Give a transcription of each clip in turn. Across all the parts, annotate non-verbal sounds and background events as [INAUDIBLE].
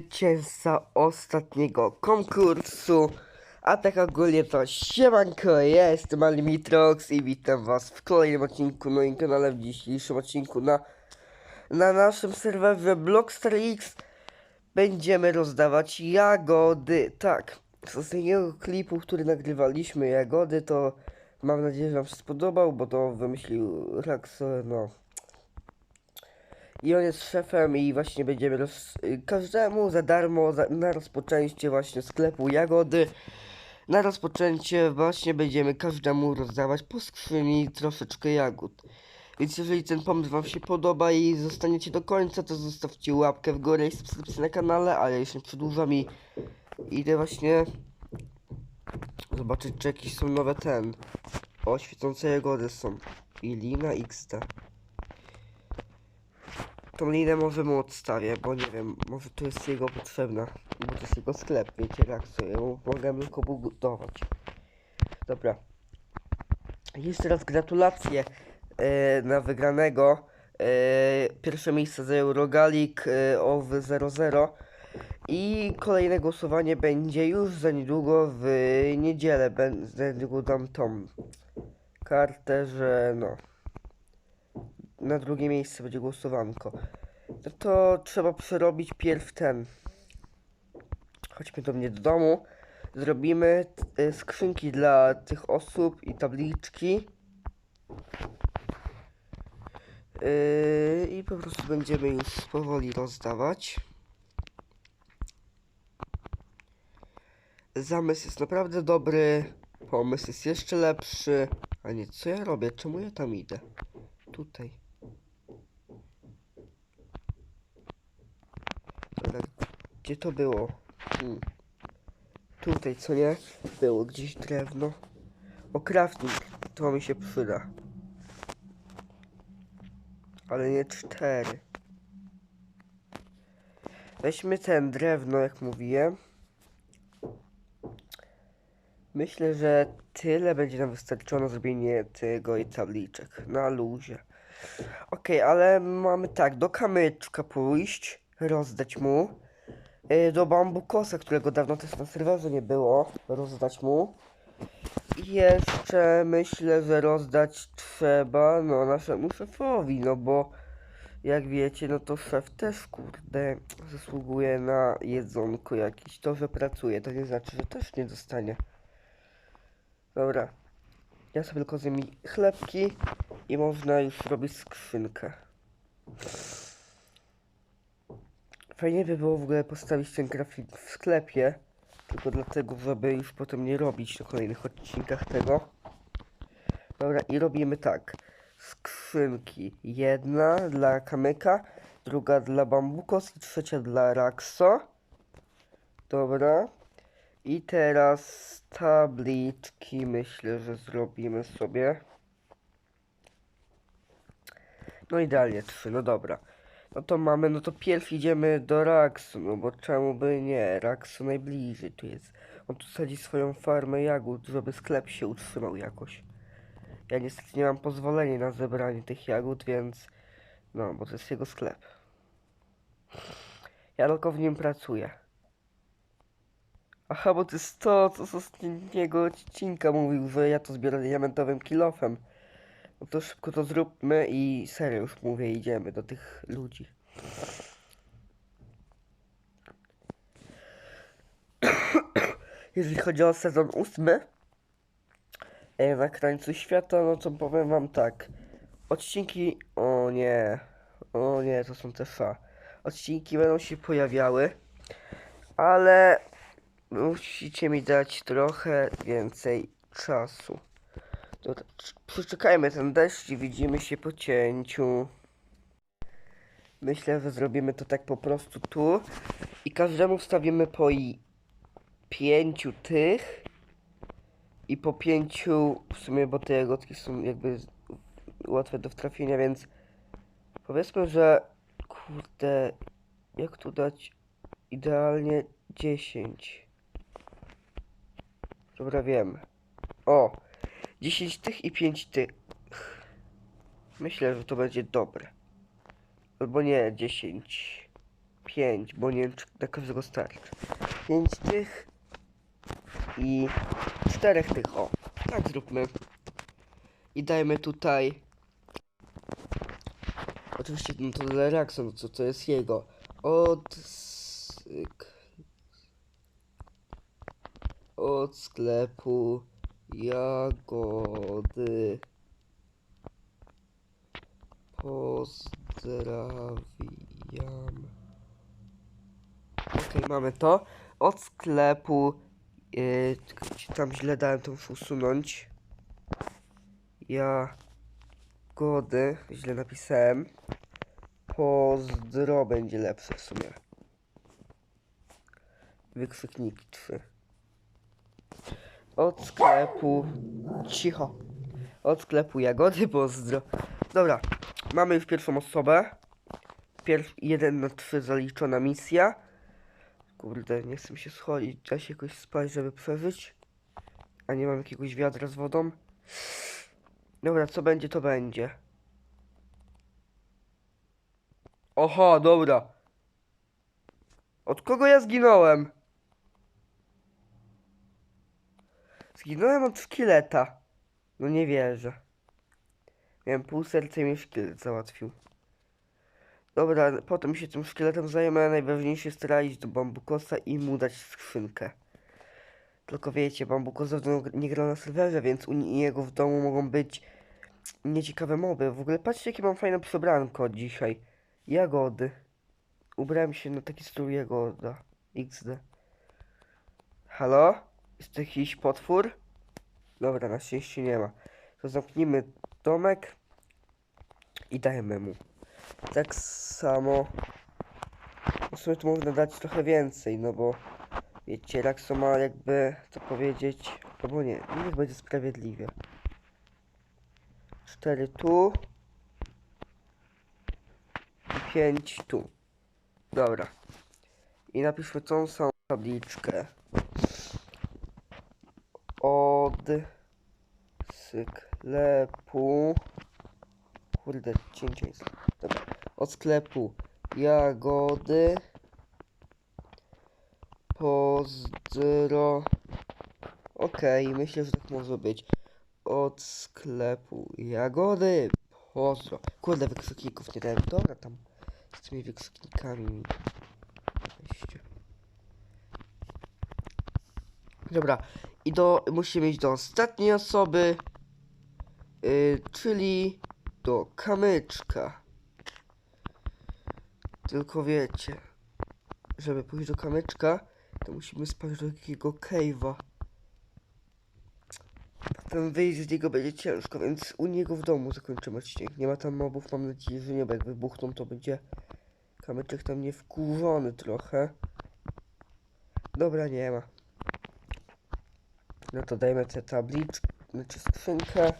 zwycięzca ostatniego konkursu. A tak ogólnie to siemanko, ja jestem Alimitrox i witam was w kolejnym odcinku na moim kanale, w dzisiejszym odcinku na, na naszym serwerze Blockstar X będziemy rozdawać jagody. Tak, z ostatniego klipu, który nagrywaliśmy jagody, to mam nadzieję, że wam się spodobał, bo to wymyślił Raxo, no. I on jest szefem i właśnie będziemy roz... każdemu za darmo za... na rozpoczęcie właśnie sklepu jagody. Na rozpoczęcie właśnie będziemy każdemu rozdawać po skrzyni troszeczkę jagód. Więc jeżeli ten pomysł wam się podoba i zostaniecie do końca, to zostawcie łapkę w górę i subskrypcję na kanale, a ja już nie przedłużam i idę właśnie zobaczyć czy jakieś są nowe ten. O, świecące jagody są. I lina XT. Tą linę może mu odstawię, bo nie wiem, może to jest jego potrzebna. Bo to jest jego sklep, wiecie, jak sobie, mogę tylko budować. Dobra. Jeszcze raz gratulacje e, na wygranego. E, pierwsze miejsce zajął Rogalik e, OW 00. I kolejne głosowanie będzie już za niedługo w niedzielę. Będę dam tą kartę, że no. Na drugie miejsce będzie głosowanko. No to trzeba przerobić pierw ten. Chodźmy do mnie do domu. Zrobimy y, skrzynki dla tych osób i tabliczki. Yy, I po prostu będziemy już powoli rozdawać. Zamysł jest naprawdę dobry. Pomysł jest jeszcze lepszy. A nie, co ja robię? Czemu ja tam idę? Tutaj. Gdzie to było? Hmm. Tutaj, co nie? Było gdzieś drewno. O, crafting. To mi się przyda. Ale nie cztery. Weźmy ten drewno, jak mówiłem. Myślę, że tyle będzie nam wystarczyło na zrobienie tego i tabliczek. Na luzie. Okej, ale mamy tak, do kamyczka pójść, rozdać mu. Y, Do bambukosa, którego dawno też na serwerze nie było, rozdać mu. Jeszcze myślę, że rozdać trzeba, no, naszemu szefowi, no bo jak wiecie, no to szef też, kurde, zasługuje na jedzonko jakieś. To, że pracuje, to nie znaczy, że też nie dostanie. Dobra. Ja sobie tylko zjem chlebki i można już robić skrzynkę. Fajnie by było w ogóle postawić ten grafik w sklepie. Tylko dlatego, żeby już potem nie robić na kolejnych odcinkach tego. Dobra, i robimy tak. Skrzynki. Jedna dla Kamyka, druga dla Bambukos i trzecia dla Raxo. Dobra. I teraz tabliczki myślę, że zrobimy sobie. No idealnie trzy, no dobra. No to mamy, no to pierw idziemy do Raksu, no bo czemu by nie? Raksu najbliżej tu jest. On tu sadzi swoją farmę jagód, żeby sklep się utrzymał jakoś. Ja niestety nie mam pozwolenia na zebranie tych jagód, więc... No, bo to jest jego sklep. Ja tylko w nim pracuję. Aha, bo to jest to, co z ostatniego odcinka mówił, że ja to zbiorę diamentowym kilofem. No to szybko to zróbmy i serio już mówię, idziemy do tych ludzi. [CLEARS THROAT] Jeżeli chodzi o sezon ósmy, e, na krańcu świata, no to powiem wam tak. Odcinki, o nie, o nie, to są te fa. Odcinki będą się pojawiały, ale musicie mi dać trochę więcej czasu. Dobra, cz- przeczekajmy ten deszcz i widzimy się po cięciu. Myślę, że zrobimy to tak po prostu tu i każdemu wstawimy po i pięciu tych i po pięciu w sumie, bo te jagódki są jakby łatwe do wtrafienia, więc powiedzmy, że kurde, jak tu dać idealnie 10. Dobra, wiem. O, 10 tych i 5 tych. Myślę, że to będzie dobre. Albo nie, 10. pięć, bo nie wiem czy na każdego starczy. Pięć tych i czterech tych, o. Tak zróbmy. I dajmy tutaj Oczywiście no to dla Raxa, no co to jest jego. Od... Od sklepu jagody. Pozdrawiam. Okej, mamy to. Od sklepu. Yy, tam źle dałem, to muszę usunąć. Jagody. Źle napisałem. Pozdro będzie lepsze w sumie. Wykrzykniki trzy. Od sklepu. Cicho. Od sklepu jagody pozdro. Dobra, mamy już pierwszą osobę. Pierw jeden na trzy zaliczona misja. Kurde, nie chcę się schodzić. Trzeba się jakoś spać, żeby przeżyć. A nie mam jakiegoś wiadra z wodą. Dobra, co będzie, to będzie. Oho, dobra. Od kogo ja zginąłem? Zginąłem od szkieleta. No nie wierzę. Miałem pół serca i mnie szkielet załatwił. Dobra, potem się tym szkieletem zajmę, najważniejsze jest teraz iść do Bambukosa i mu dać skrzynkę. Tylko wiecie, Bambukos nie gra na serwerze, więc u niego w domu mogą być nieciekawe moby. W ogóle patrzcie, jakie mam fajne przebranko dzisiaj. Jagody. Ubrałem się na taki strój jagoda. XD. Halo? Jest tu jakiś potwór? Dobra, na szczęście nie ma. To zamknijmy domek i dajemy mu. Tak samo. W sumie tu można dać trochę więcej, no bo wiecie, Raxo ma jakby to powiedzieć, albo nie, niech będzie sprawiedliwie. Cztery tu. I pięć tu. Dobra. I napiszmy tą samą tabliczkę. Sklepu. Kurde, cięcie jest. Dobra. Od sklepu jagody. Pozdro. Okej, myślę, że tak może być. Od sklepu jagody. Pozdro. Kurde, wykrzykników nie dałem. Dobra, tam z tymi wykrzyknikami. Dobra, i do, musimy iść do ostatniej osoby, yy, czyli do kamyczka. Tylko wiecie, żeby pójść do kamyczka, to musimy spać do jakiego cave'a. Potem wyjść z niego będzie ciężko, więc u niego w domu zakończymy odcinek. Nie ma tam mobów, mam nadzieję, że nie, bo jak wybuchną, to będzie kamyczek tam nie wkurzony trochę. Dobra, nie ma. No to dajmy tę tabliczkę, znaczy skrzynkę.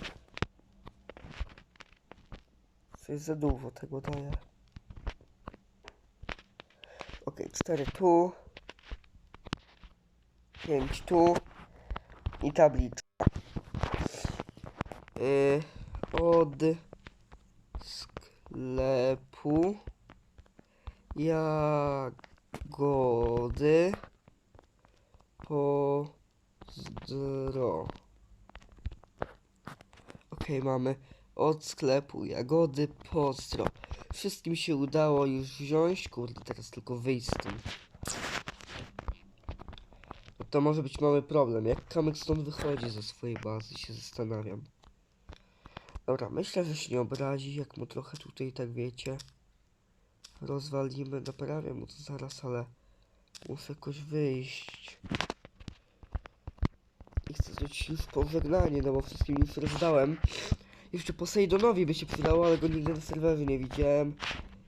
Coś za dużo tego daje. Okej, cztery tu. Pięć tu. I tabliczka. Yy, od sklepu jagody pozdro. Okej, mamy od sklepu jagody pozdro. Wszystkim się udało już wziąć. Kurde, teraz tylko wyjść stąd. No To może być mały problem. Jak kamyk stąd wychodzi ze swojej bazy, się zastanawiam. Dobra, myślę, że się nie obrazi, jak mu trochę tutaj, tak wiecie, rozwalimy. Naprawię mu to zaraz, ale muszę jakoś wyjść. Zrobić już pożegnanie, no bo wszystkim już rozdałem. Jeszcze Posejdonowi by się przydało, ale go nigdy na serwerze nie widziałem.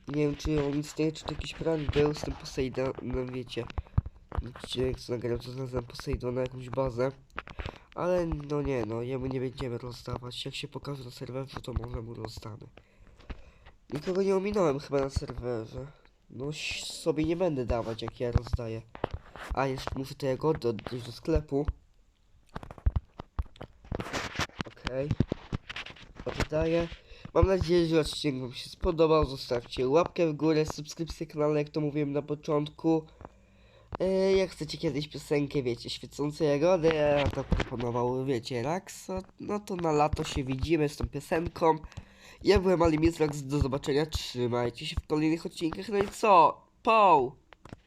Nie wiem, czy on istnieje, czy to jakiś prank był z tym Posejdonem, wiecie. Odcinek co nagrałem, co znalazłem Posejdona, jakąś bazę. Ale no nie, no jemu nie będziemy rozdawać. Jak się pokaże na serwerze, to może mu rozdamy. Nikogo nie ominąłem chyba na serwerze. No sobie nie będę dawać, jak ja rozdaję. A jeszcze muszę te jagody oddać do sklepu. Okej. Oddaję. Mam nadzieję, że odcinek wam się spodobał. Zostawcie łapkę w górę, subskrypcję kanału, jak to mówiłem na początku. E, jak chcecie kiedyś piosenkę, wiecie, świecące jagody, a to proponował, wiecie, Raxo, no to na lato się widzimy z tą piosenką. Ja byłem Alimis Rax, do zobaczenia, trzymajcie się w kolejnych odcinkach, no i co? Poł!